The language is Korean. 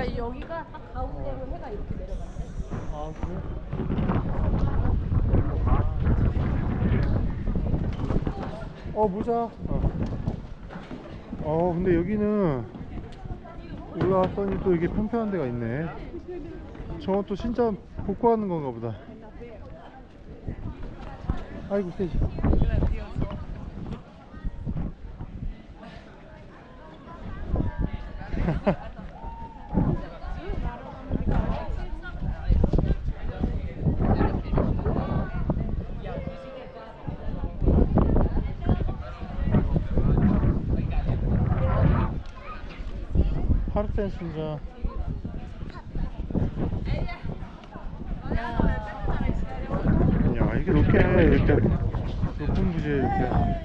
그러니까 여기가 딱 가운데로 해가 이렇게 내려갔대. 아 그래? 어 모자 어. 어 근데 여기는 올라왔더니 또 이게 평평한 데가 있네 저건 또 진짜 복구하는 건가 보다 아이고 세지 하르텐 신자 야 이게 높게 이렇게 높은 부지에 이렇게